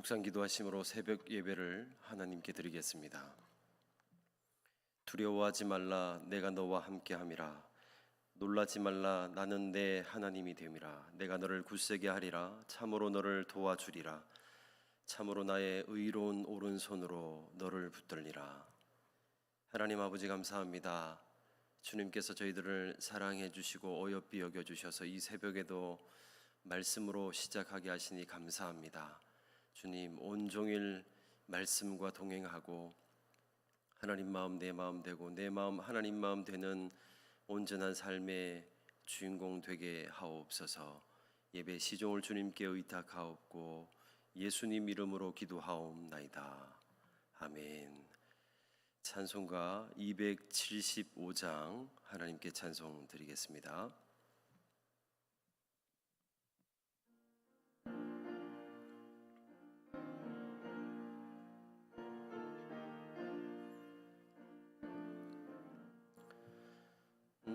묵상 기도하심으로 새벽 예배를 하나님께 드리겠습니다. 두려워하지 말라 내가 너와 함께 함이라 놀라지 말라 나는 내 하나님이 됨이라 내가 너를 굳세게 하리라 참으로 너를 도와주리라 참으로 나의 의로운 오른손으로 너를 붙들리라 하나님 아버지 감사합니다. 주님께서 저희들을 사랑해 주시고 어여삐 여겨 주셔서 이 새벽에도 말씀으로 시작하게 하시니 감사합니다. 주님 온종일 말씀과 동행하고 하나님 마음 내 마음 되고 내 마음 하나님 마음 되는 온전한 삶의 주인공 되게 하옵소서. 예배 시종을 주님께 의탁하옵고 예수님 이름으로 기도하옵나이다. 아멘. 찬송가 275장 하나님께 찬송 드리겠습니다.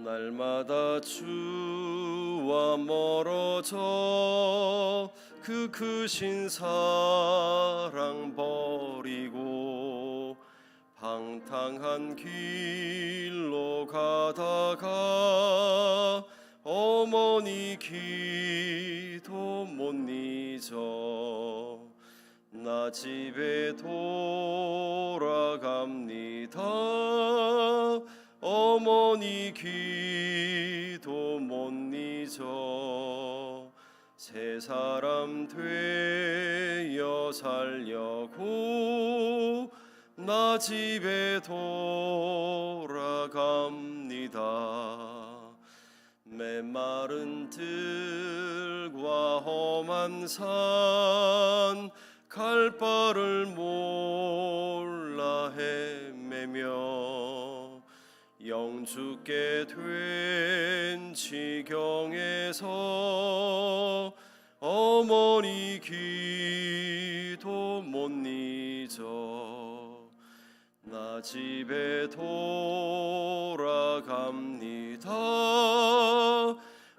날마다 주와 멀어져 그 크신 사랑 버리고 방탕한 길로 가다가 어머니 기도 못 잊어 나 집에 돌아갑니다 어머니 기도 못 잊어 새 사람 되어 살려고 나 집에 돌아갑니다. 메마른 들과 험한 산 갈 바를 몰라 헤매며 영주께 된 지경에서 어머니 기도 못 잊어 나 집에 돌아갑니다.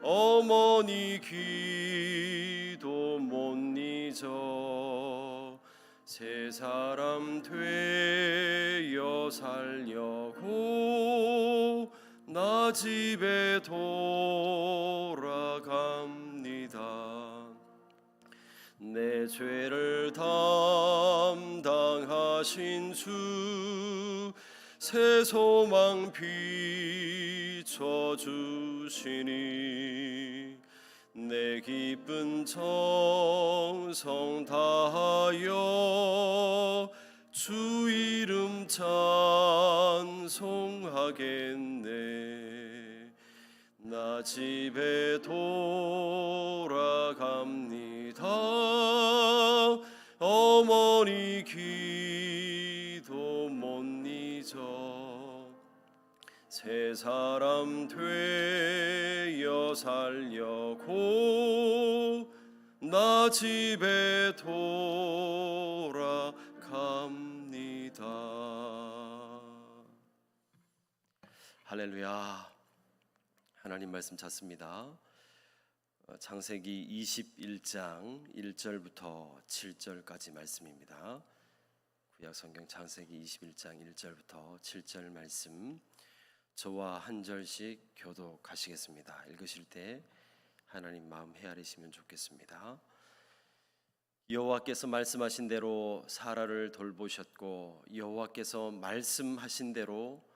어머니 기도 못 잊어 새 사람 되어 살려고 나 집에 돌아갑니다. 내 죄를 담당하신 주 새 소망 비춰주시니 내 기쁜 정성 다하여 주 이름 찬송하겠네. 나 집에 돌아갑니다. 어머니 기도 못 잊어 새 사람 되어 살려고 나 집에 돌 할렐루야 하나님 말씀 찾습니다. 어, 창세기 21장 1절부터 7절까지 말씀입니다. 구약 성경 창세기 21장 1절부터 7절 말씀 저와 한 절씩 교독하시겠습니다. 읽으실 때 하나님 마음 헤아리시면 좋겠습니다. 여호와께서 말씀하신 대로 사라를 돌보셨고 여호와께서 말씀하신 대로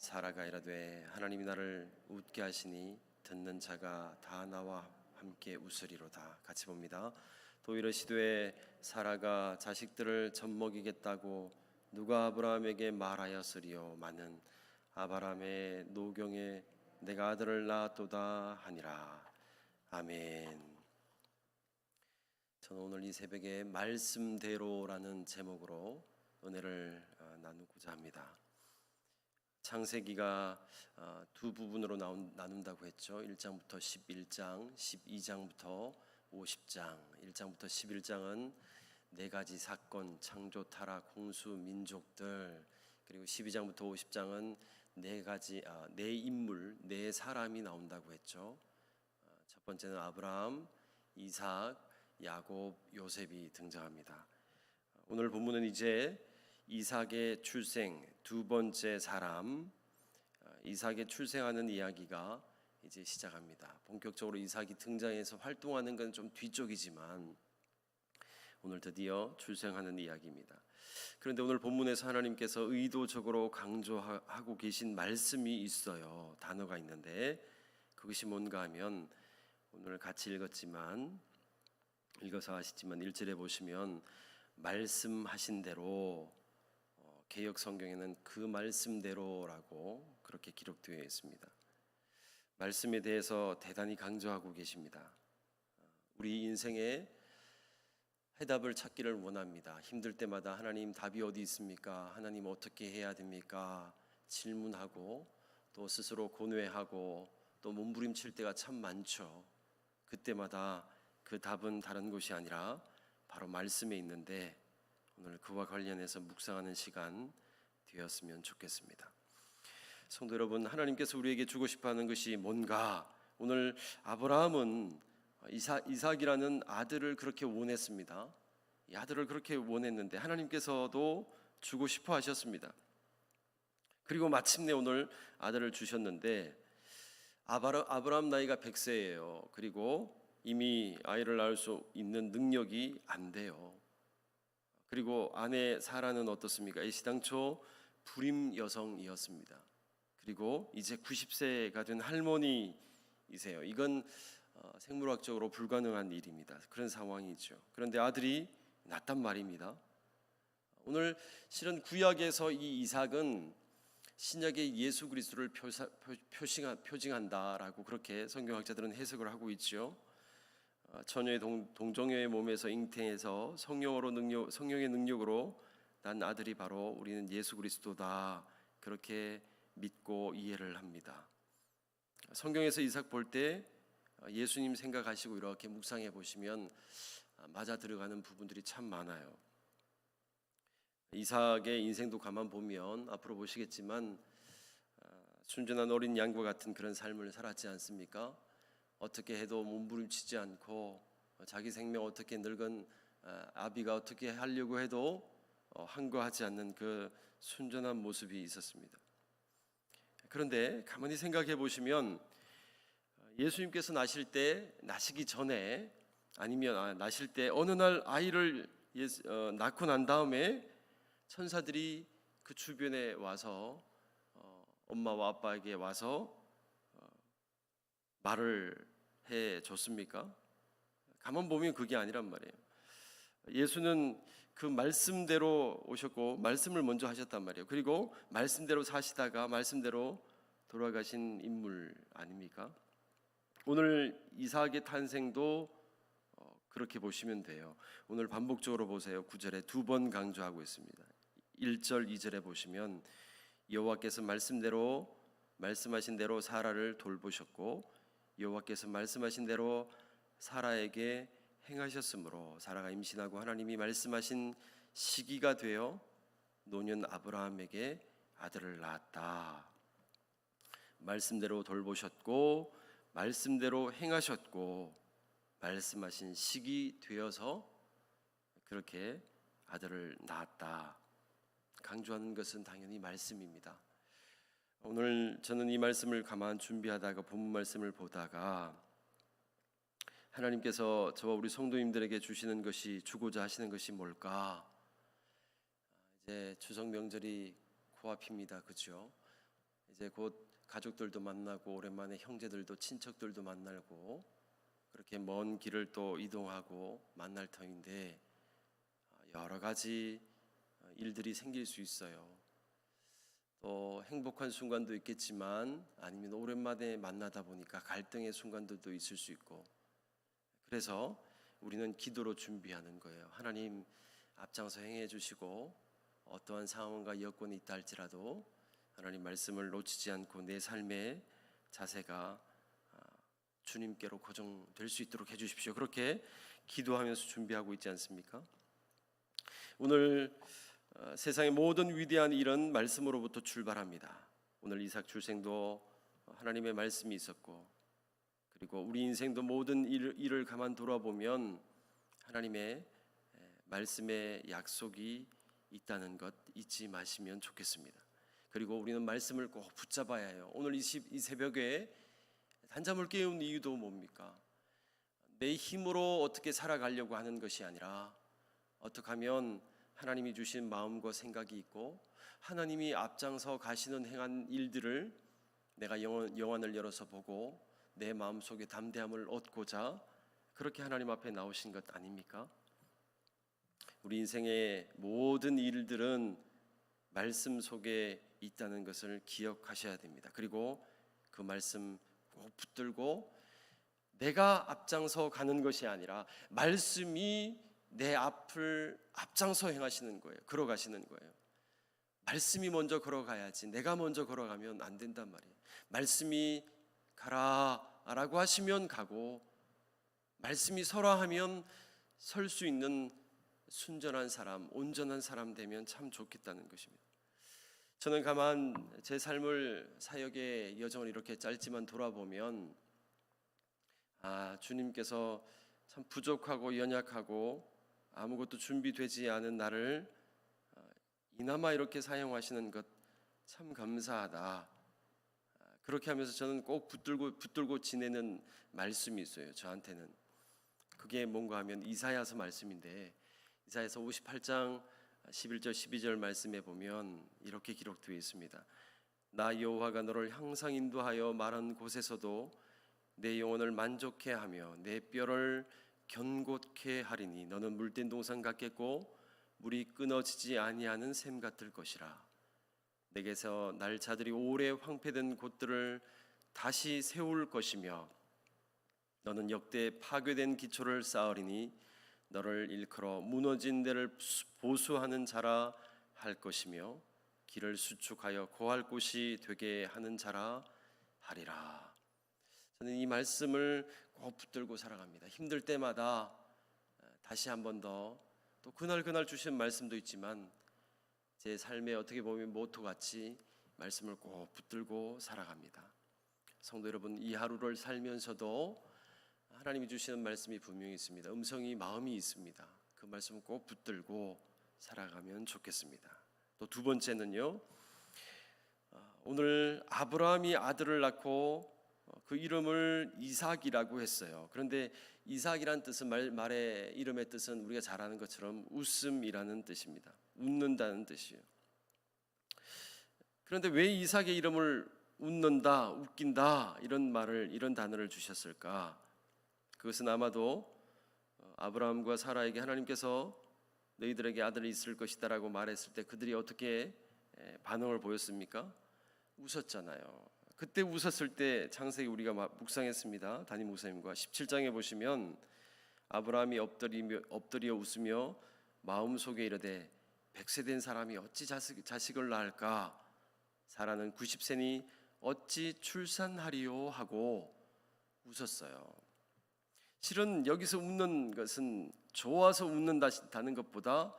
사라가 이르되 하나님이 나를 웃게 하시니 듣는 자가 다 나와 함께 웃으리로다 같이 봅니다. 또 이르시되 사라가 자식들을 젖먹이겠다고 누가 아브라함에게 말하였으리요 많은 아브라함의 노경에 내가 아들을 낳았도다 하니라 아멘. 저는 오늘 이 새벽에 말씀대로라는 제목으로 은혜를 어, 나누고자 합니다. 창세기가 어, 두 부분으로 나눈다고 했죠. 1장부터 11장, 12장부터 50장. 1장부터 11장은 네 가지 사건, 창조, 타락, 홍수, 민족들. 그리고 12장부터 50장은 네 가지 아, 네 인물, 네 사람이 나온다고 했죠. 어, 첫 번째는 아브라함, 이삭, 야곱, 요셉이 등장합니다. 오늘 본문은 이제 이삭의 출생 두 번째 사람 어, 이삭의 출생하는 이야기가 이제 시작합니다. 본격적으로 이삭이 등장해서 활동하는 건 좀 뒤쪽이지만 오늘 드디어 출생하는 이야기입니다. 그런데 오늘 본문에서 하나님께서 의도적으로 강조하고 계신 말씀이 있어요. 단어가 있는데 그것이 뭔가 하면 오늘 같이 읽었지만 읽어서 아시지만 1절에 보시면 말씀하신 대로 어, 개역 성경에는 그 말씀대로라고 그렇게 기록되어 있습니다. 말씀에 대해서 대단히 강조하고 계십니다. 어, 우리 인생에 해답을 찾기를 원합니다. 힘들 때마다 하나님 답이 어디 있습니까? 하나님 어떻게 해야 됩니까? 질문하고 또 스스로 고뇌하고 또 몸부림칠 때가 참 많죠. 그때마다 그 답은 다른 곳이 아니라 바로 말씀에 있는데 오늘 그와 관련해서 묵상하는 시간 되었으면 좋겠습니다. 성도 여러분, 하나님께서 우리에게 주고 싶어 하는 것이 뭔가? 오늘 아브라함은 이사, 이삭이라는 아들을 그렇게 원했습니다. 이 아들을 그렇게 원했는데 하나님께서도 주고 싶어 하셨습니다. 그리고 마침내 오늘 아들을 주셨는데 아바라, 아브라함 나이가 100세예요. 그리고 이미 아이를 낳을 수 있는 능력이 안 돼요. 그리고 아내 사라는 어떻습니까? 이 시당초 불임 여성이었습니다. 그리고 이제 90세가 된 할머니이세요. 이건 어, 생물학적으로 불가능한 일입니다. 그런 상황이죠. 그런데 아들이 낳단 말입니다. 오늘 실은 구약에서 이 이삭은 신약의 예수 그리스도를 표사, 표, 표징한다라고 그렇게 성경학자들은 해석을 하고 있죠. 어, 처녀의 동, 동정녀의 몸에서 잉태해서 성령으로 능력, 성령의 능력으로 난 아들이 바로 우리는 예수 그리스도다 그렇게 믿고 이해를 합니다. 성경에서 이삭 볼때 어, 예수님 생각하시고 이렇게 묵상해 보시면 아, 맞아 들어가는 부분들이 참 많아요. 이삭의 인생도 가만 보면 앞으로 보시겠지만 아, 순전한 어린 양과 같은 그런 삶을 살았지 않습니까? 어떻게 해도 몸부림치지 않고 어, 자기 생명 어떻게 늙은 아, 아비가 어떻게 하려고 해도 어, 항거하지 않는 그 순전한 모습이 있었습니다. 그런데 가만히 생각해 보시면 예수님께서 나실 때 나시기 전에 아니면 아, 나실 때 어느 날 아이를 예수, 어, 낳고 난 다음에 천사들이 그 주변에 와서 어, 엄마와 아빠에게 와서 어, 말을 해 줬습니까? 가만 보면 그게 아니란 말이에요. 예수는 그 말씀대로 오셨고 말씀을 먼저 하셨단 말이에요. 그리고 말씀대로 사시다가 말씀대로 돌아가신 인물 아닙니까? 오늘 이삭의 탄생도 어, 그렇게 보시면 돼요. 오늘 반복적으로 보세요. 9절에 두 번 강조하고 있습니다. 1절, 2절에 보시면 여호와께서 말씀대로 말씀하신 대로 사라를 돌보셨고 여호와께서 말씀하신 대로 사라에게 행하셨으므로 사라가 임신하고 하나님이 말씀하신 시기가 되어 노년 아브라함에게 아들을 낳았다. 말씀대로 돌보셨고 말씀대로 행하셨고 말씀하신 시기 되어서 그렇게 아들을 낳았다. 강조하는 것은 당연히 말씀입니다. 오늘 저는 이 말씀을 가만 준비하다가 본문 말씀을 보다가 하나님께서 저와 우리 성도님들에게 주시는 것이 주고자 하시는 것이 뭘까? 이제 추석 명절이 코앞입니다. 그렇죠? 이제 곧 가족들도 만나고 오랜만에 형제들도 친척들도 만나고 그렇게 먼 길을 또 이동하고 만날 터인데 여러 가지 일들이 생길 수 있어요. 또 행복한 순간도 있겠지만 아니면 오랜만에 만나다 보니까 갈등의 순간들도 있을 수 있고 그래서 우리는 기도로 준비하는 거예요. 하나님 앞장서 행해 주시고 어떠한 상황과 여건이 있다 할지라도 하나님 말씀을 놓치지 않고 내 삶의 자세가 아, 주님께로 고정될 수 있도록 해 주십시오. 그렇게 기도하면서 준비하고 있지 않습니까? 오늘 어, 세상의 모든 위대한 일은 말씀으로부터 출발합니다. 오늘 이삭 출생도 하나님의 말씀이 있었고 그리고 우리 인생도 모든 일, 일을 가만 돌아보면 하나님의 에, 말씀의 약속이 있다는 것 잊지 마시면 좋겠습니다. 그리고 우리는 말씀을 꼭 붙잡아야 해요. 오늘 이, 시- 이 새벽에 단잠을 깨운 이유도 뭡니까? 내 힘으로 어떻게 살아가려고 하는 것이 아니라 어떻게 하면 하나님이 주신 마음과 생각이 있고 하나님이 앞장서 가시는 행한 일들을 내가 영혼, 영안을 열어서 보고 내 마음 속에 담대함을 얻고자 그렇게 하나님 앞에 나오신 것 아닙니까? 우리 인생의 모든 일들은 말씀 속에 있다는 것을 기억하셔야 됩니다. 그리고 그 말씀 꼭 붙들고 내가 앞장서 가는 것이 아니라 말씀이 내 앞을 앞장서 행하시는 거예요. 걸어가시는 거예요. 말씀이 먼저 걸어가야지. 내가 먼저 걸어가면 안 된단 말이에요. 말씀이 가라라고 하시면 가고 말씀이 서라 하면 설 수 있는 순전한 사람, 온전한 사람 되면 참 좋겠다는 것입니다. 저는 가만 제 삶을 사역의 여정을 이렇게 짧지만 돌아보면 아, 주님께서 참 부족하고 연약하고 아무것도 준비되지 않은 나를 아, 이나마 이렇게 사용하시는 것 참 감사하다. 아, 그렇게 하면서 저는 꼭 붙들고 붙들고 지내는 말씀이 있어요. 저한테는 그게 뭔가 하면 이사야서 말씀인데 이사야서 58장 11절 12절 말씀에 보면 이렇게 기록되어 있습니다. 나 여호와가 너를 항상 인도하여 마른 곳에서도 내 영혼을 만족해 하며 내 뼈를 견고케 하리니 너는 물된 동산 같겠고 물이 끊어지지 아니하는 샘 같을 것이라 내게서 날차들이 오래 황폐된 곳들을 다시 세울 것이며 너는 역대 파괴된 기초를 쌓으리니 너를 일컬어 무너진 데를 보수하는 자라 할 것이며 길을 수축하여 고할 곳이 되게 하는 자라 하리라. 저는 이 말씀을 꼭 붙들고 살아갑니다. 힘들 때마다 다시 한 번 더 또 그날 그날 주신 말씀도 있지만 제 삶에 어떻게 보면 모토 같이 말씀을 꼭 붙들고 살아갑니다. 성도 여러분, 이 하루를 살면서도 하나님이 주시는 말씀이 분명히 있습니다. 음성이 마음이 있습니다. 그 말씀을 꼭 붙들고 살아가면 좋겠습니다. 또 두 번째는요. 어, 오늘 아브라함이 아들을 낳고 어, 그 이름을 이삭이라고 했어요. 그런데 이삭이란 뜻은 말, 말의 이름의 뜻은 우리가 잘 아는 것처럼 웃음이라는 뜻입니다. 웃는다는 뜻이에요. 그런데 왜 이삭의 이름을 웃는다, 웃긴다 이런 말을 이런 단어를 주셨을까? 그것은 아마도 어, 아브라함과 사라에게 하나님께서 너희들에게 아들이 있을 것이다라고 말했을 때 그들이 어떻게 에, 반응을 보였습니까? 웃었잖아요. 그때 웃었을 때 창세기 우리가 막 묵상했습니다. 담임 목사님과 17장에 보시면 아브라함이 엎드리며 엎드려 웃으며 마음 속에 이르되 백세 된 사람이 어찌 자식, 자식을 낳을까? 사라는 90세니 어찌 출산하리요 하고 웃었어요. 실은 여기서 웃는 것은 좋아서 웃는다는 것보다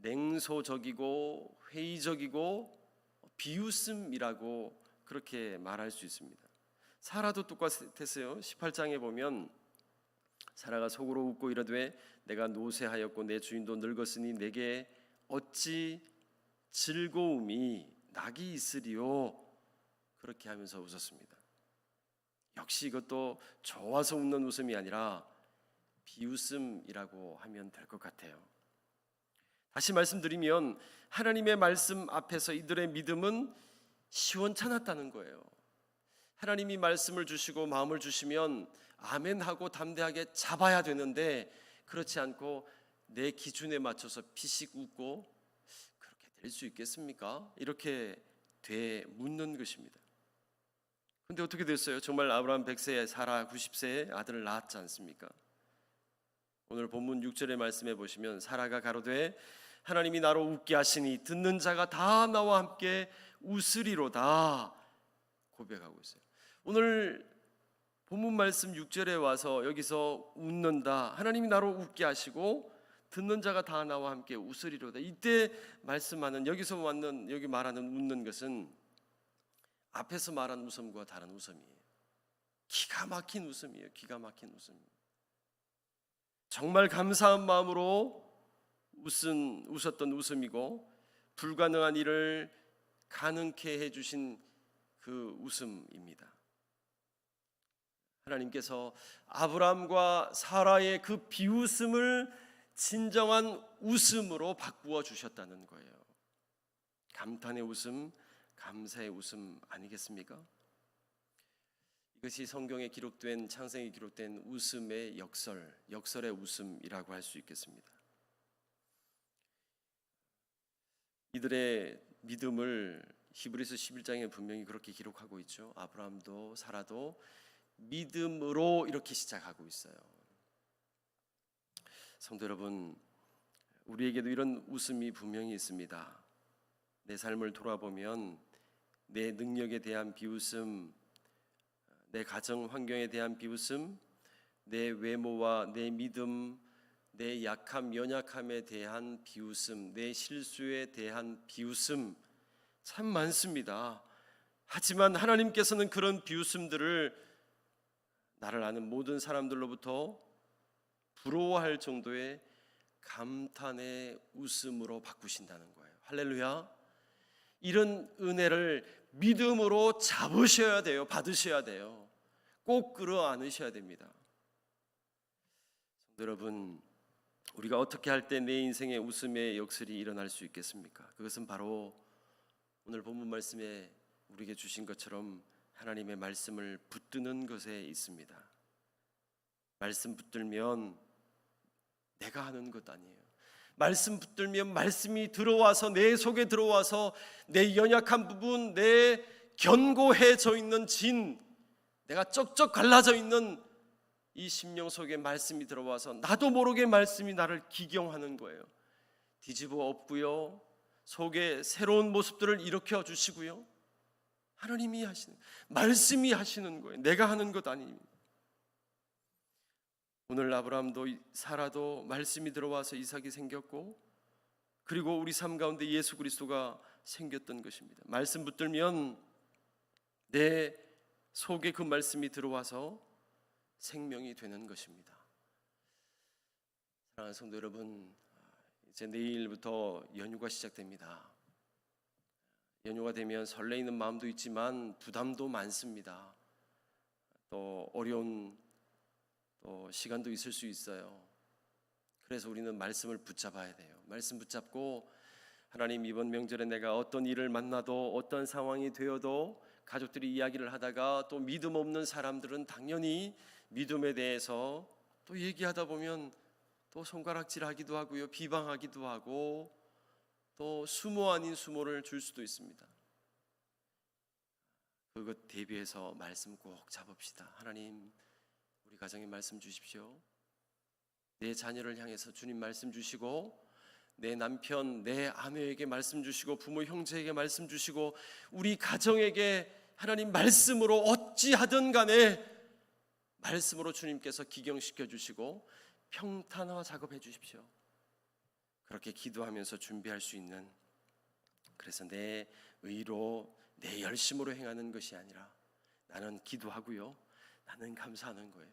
냉소적이고 회의적이고 비웃음이라고 그렇게 말할 수 있습니다. 사라도 똑같았어요. 18장에 보면 사라가 속으로 웃고 이르되 내가 노쇠하였고 내 주인도 늙었으니 내게 어찌 즐거움이 낙이 있으리요 그렇게 하면서 웃었습니다. 역시 이것도 좋아서 웃는 웃음이 아니라 비웃음이라고 하면 될 것 같아요. 다시 말씀드리면 하나님의 말씀 앞에서 이들의 믿음은 시원찮았다는 거예요. 하나님이 말씀을 주시고 마음을 주시면 아멘 하고 담대하게 잡아야 되는데 그렇지 않고 내 기준에 맞춰서 피식 웃고 그렇게 될 수 있겠습니까? 이렇게 돼 묻는 것입니다. 근데 어떻게 됐어요? 정말 아브라함 100세에 사라 90세에 아들을 낳았지 않습니까? 오늘 본문 6절의 말씀에 보시면 사라가 가로되 하나님이 나로 웃게 하시니 듣는 자가 다 나와 함께 웃으리로다 고백하고 있어요. 오늘 본문 말씀 6절에 와서 여기서 웃는다. 하나님이 나로 웃게 하시고 듣는 자가 다 나와 함께 웃으리로다. 이때 말씀하는 여기서 왔는 여기 말하는 웃는 것은 앞에서 말한 웃음과 다른 웃음이에요. 기가 막힌 웃음이에요. 기가 막힌 웃음. 정말 감사한 마음으로 웃은 웃었던 웃음이고 불가능한 일을 가능케 해 주신 그 웃음입니다. 하나님께서 아브라함과 사라의 그 비웃음을 진정한 웃음으로 바꾸어 주셨다는 거예요. 감탄의 웃음, 감사의 웃음 아니겠습니까? 이것이 성경에 기록된 창세기 기록된 웃음의 역설, 역설의 웃음이라고 할 수 있겠습니다. 이들의 믿음을 히브리서 11장에 분명히 그렇게 기록하고 있죠. 아브라함도 사라도 믿음으로 이렇게 시작하고 있어요. 성도 여러분, 우리에게도 이런 웃음이 분명히 있습니다. 내 삶을 돌아보면 내 능력에 대한 비웃음, 내 가정 환경에 대한 비웃음, 내 외모와 내 믿음, 내 약함, 연약함에 대한 비웃음, 내 실수에 대한 비웃음 참 많습니다. 하지만 하나님께서는 그런 비웃음들을 나를 아는 모든 사람들로부터 부러워할 정도의 감탄의 웃음으로 바꾸신다는 거예요. 할렐루야. 이런 은혜를 믿음으로 잡으셔야 돼요. 받으셔야 돼요. 꼭 끌어 안으셔야 됩니다. 여러분, 우리가 어떻게 할 때 내 인생의 웃음의 역설이 일어날 수 있겠습니까? 그것은 바로 오늘 본문 말씀에 우리에게 주신 것처럼 하나님의 말씀을 붙드는 것에 있습니다. 말씀 붙들면 내가 하는 것 아니에요. 말씀 붙들면 말씀이 들어와서 내 속에 들어와서 내 연약한 부분, 내 견고해져 있는 진, 내가 쩍쩍 갈라져 있는 이 심령 속에 말씀이 들어와서 나도 모르게 말씀이 나를 기경하는 거예요. 뒤집어 엎고요. 속에 새로운 모습들을 일으켜 주시고요. 하나님이 하시는 말씀이 하시는 거예요. 내가 하는 것 아닙니다. 오늘 아브라함도 사라도 말씀이 들어와서 이삭이 생겼고 그리고 우리 삶 가운데 예수 그리스도가 생겼던 것입니다. 말씀 붙들면 내 속에 그 말씀이 들어와서 생명이 되는 것입니다. 사랑하는 성도 여러분, 이제 내일부터 연휴가 시작됩니다. 연휴가 되면 설레이는 마음도 있지만 부담도 많습니다. 또 어려운 또 시간도 있을 수 있어요. 그래서 우리는 말씀을 붙잡아야 돼요. 말씀 붙잡고 하나님 이번 명절에 내가 어떤 일을 만나도 어떤 상황이 되어도 가족들이 이야기를 하다가 또 믿음 없는 사람들은 당연히 믿음에 대해서 또 얘기하다 보면 또 손가락질하기도 하고요. 비방하기도 하고 또 수모 아닌 수모를 줄 수도 있습니다. 그것 대비해서 말씀 꼭 잡읍시다. 하나님, 우리 가정에 말씀 주십시오. 내 자녀를 향해서 주님 말씀 주시고, 내 남편, 내 아내에게 말씀 주시고, 부모 형제에게 말씀 주시고, 우리 가정에게 하나님 말씀으로 어찌하든 간에 말씀으로 주님께서 기경시켜 주시고 평탄화 작업해 주십시오. 그렇게 기도하면서 준비할 수 있는 그래서 내 의로 내 열심으로 행하는 것이 아니라 나는 기도하고요. 나는 감사하는 거예요.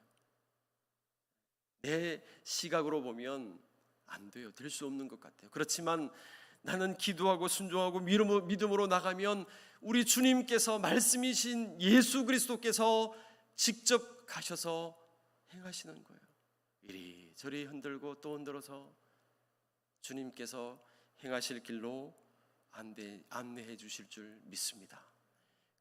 내 시각으로 보면 안 돼요. 될 수 없는 것 같아요. 그렇지만 나는 기도하고 순종하고 믿음으로 나가면 우리 주님께서 말씀이신 예수 그리스도께서 직접 가셔서 행하시는 거예요. 이리저리 흔들고 또 흔들어서 주님께서 행하실 길로 안내, 안내해 주실 줄 믿습니다.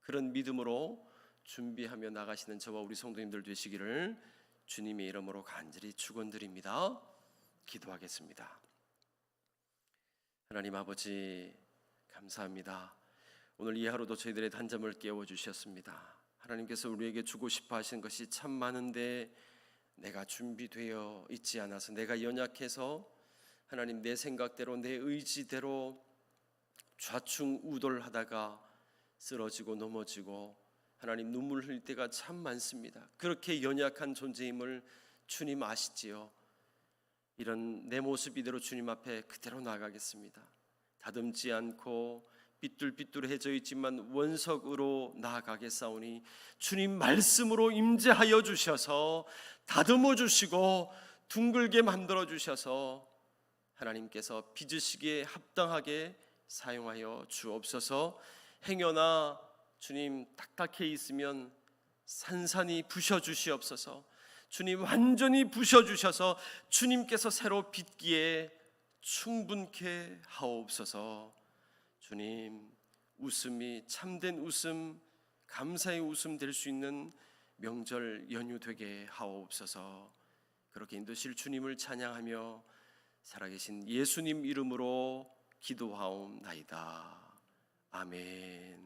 그런 믿음으로 준비하며 나가시는 저와 우리 성도님들 되시기를 주님의 이름으로 간절히 축원드립니다. 기도하겠습니다. 하나님 아버지 감사합니다. 오늘 이 하루도 저희들의 단잠을 깨워 주셨습니다. 하나님께서 우리에게 주고 싶어 하신 것이 참 많은데 내가 준비되어 있지 않아서 내가 연약해서 하나님 내 생각대로 내 의지대로 좌충우돌하다가 쓰러지고 넘어지고 하나님 눈물 흘릴 때가 참 많습니다. 그렇게 연약한 존재임을 주님 아시지요. 이런 내 모습 이대로 주님 앞에 그대로 나가겠습니다. 다듬지 않고 삐뚤삐뚤해져 있지만 원석으로 나아가겠사오니 주님 말씀으로 임재하여 주셔서 다듬어 주시고 둥글게 만들어 주셔서 하나님께서 빚으시기에 합당하게 사용하여 주옵소서. 행여나 주님 딱딱해 있으면 산산이 부셔 주시옵소서. 주님 완전히 부셔 주셔서 주님께서 새로 빚기에 충분케 하옵소서. 주님 웃음이 참된 웃음, 감사의 웃음 될 수 있는 명절 연휴 되게 하옵소서. 그렇게 인도실 주님을 찬양하며 살아계신 예수님 이름으로 기도하옵나이다. 아멘.